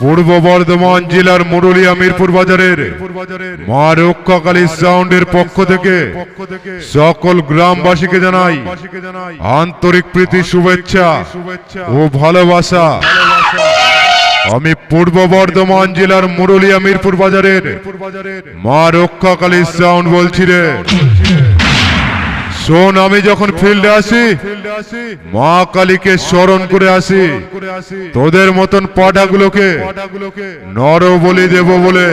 পূর্ব বর্ধমান জেলার মুরুলিয়া মিরপুর বাজারের মা রক্ষাকালী সাউন্ডের পক্ষ থেকে সকল গ্রামবাসীকে জানাই আন্তরিক প্রীতি, শুভেচ্ছা ও ভালোবাসা। আমি পূর্ব বর্ধমান জেলার মুরুলিয়া মিরপুর বাজারের মা রক্ষাকালী সাউন্ড বলছি রে শোন, আমি যখন ফিল্ডে আসি, মা কালীকে স্মরণ করে আসি। তোদের মতন পাটাগুলোকে নর বলি দেব বলে।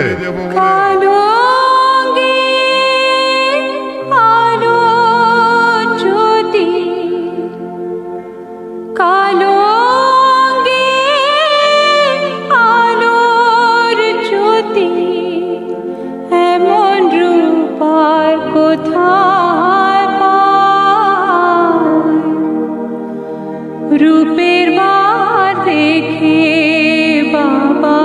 কোথায় পায়? রূপের বার দেখে বাবা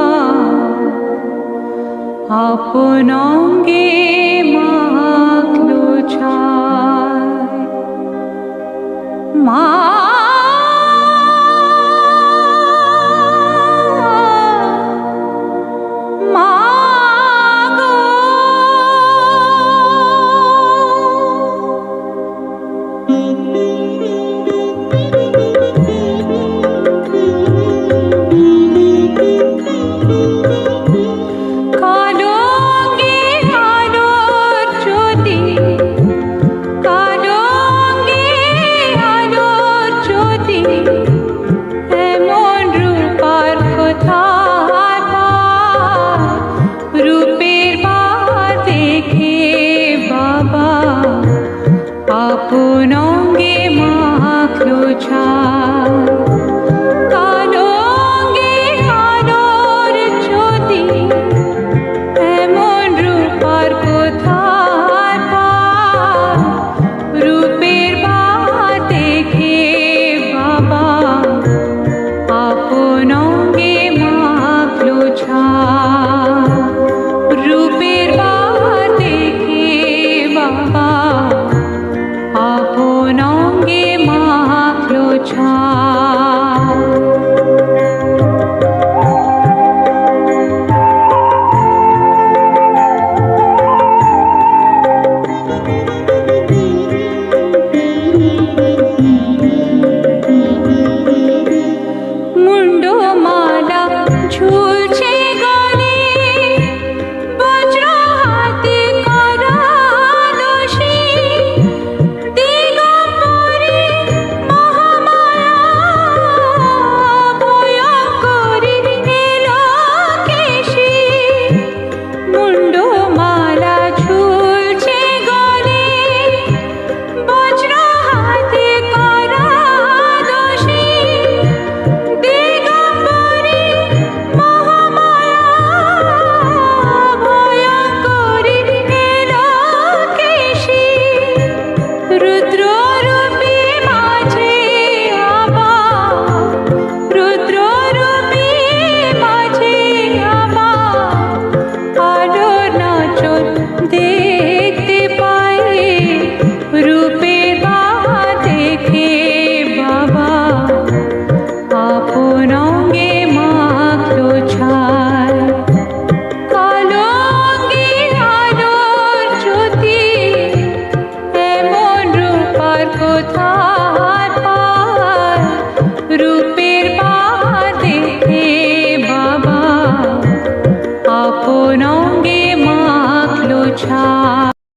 আপন অঙ্গে with time.